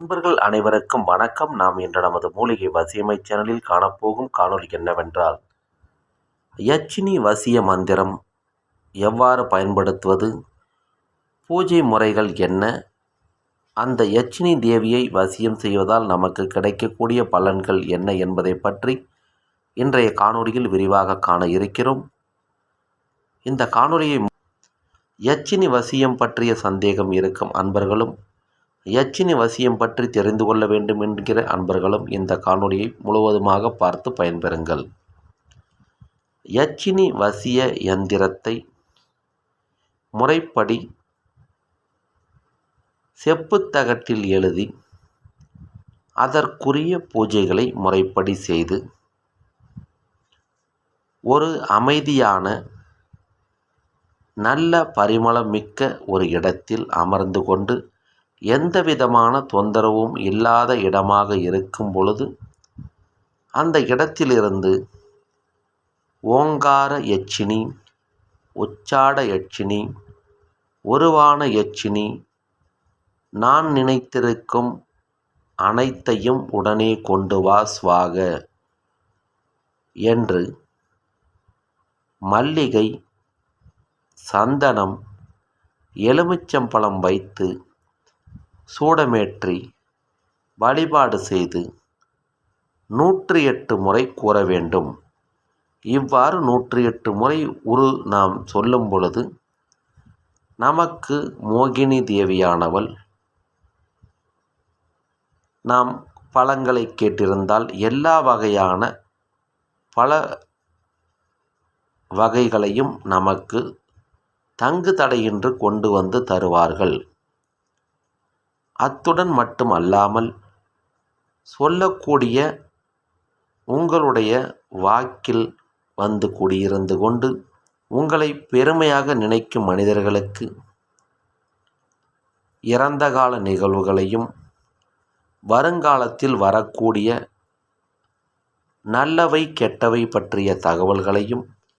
நண்பர்கள் அனைவருக்கும் வணக்கம். நாம் இன்று நமது மூலிகை வசியமை சேனலில் காணப்போகும் காணொளி என்னவென்றால் யட்சினி வசிய மந்திரம் எவ்வாறு பயன்படுத்துவது? பூஜை முறைகள் என்ன? அந்த யட்சினி தேவியை வசியம் செய்வதால் நமக்கு கிடைக்கக்கூடிய பலன்கள் என்ன என்பதை பற்றி இன்றைய காணொளியில் விரிவாக காண இருக்கிறோம். இந்த காணொலியை யட்சினி வசியம் பற்றிய சந்தேகம் இருக்கும் அன்பர்களும் யட்சினி வசியம் பற்றி தெரிந்து கொள்ள வேண்டும் என்கிற அன்பர்களும் இந்த காணொளியை முழுவதுமாக பார்த்து பயன்பெறுங்கள். யட்சினி வசிய எந்திரத்தை முறைப்படி செப்புத்தகட்டில் எழுதி அதற்குரிய பூஜைகளை முறைப்படி செய்து ஒரு அமைதியான நல்ல பரிமளமிக்க ஒரு இடத்தில் அமர்ந்து கொண்டு எந்த விதமான தொந்தரவும் இல்லாத இடமாக இருக்கும் பொழுது அந்த இடத்திலிருந்து ஓங்கார யட்சினி உச்சாட யட்சினி உருவான யட்சினி நான் நினைத்திருக்கும் அனைத்தையும் உடனே கொண்டு வா சுவாக! என்று மல்லிகை சந்தனம் எலுமிச்சம்பழம் வைத்து சூடமேற்றி வழிபாடு செய்து நூற்றி எட்டு முறை கூற வேண்டும். இவ்வாறு நூற்றி எட்டு முறை உரு நாம் சொல்லும் பொழுது நமக்கு மோகினி தேவியானவள் நாம் பழங்களை கேட்டிருந்தால் எல்லா வகையான பல வகைகளையும் நமக்கு தங்கு தடையின்றி கொண்டு வந்து தருவார்கள். அத்துடன் மட்டும் அல்லாமல் சொல்லக்கூடிய உங்களுடைய வாக்கில் வந்து குடியிருந்து கொண்டு உங்களை பெருமையாக நினைக்கும் மனிதர்களுக்கு இறந்த கால நிகழ்வுகளையும் வருங்காலத்தில் வரக்கூடிய நல்லவை கெட்டவை பற்றிய தகவல்களையும்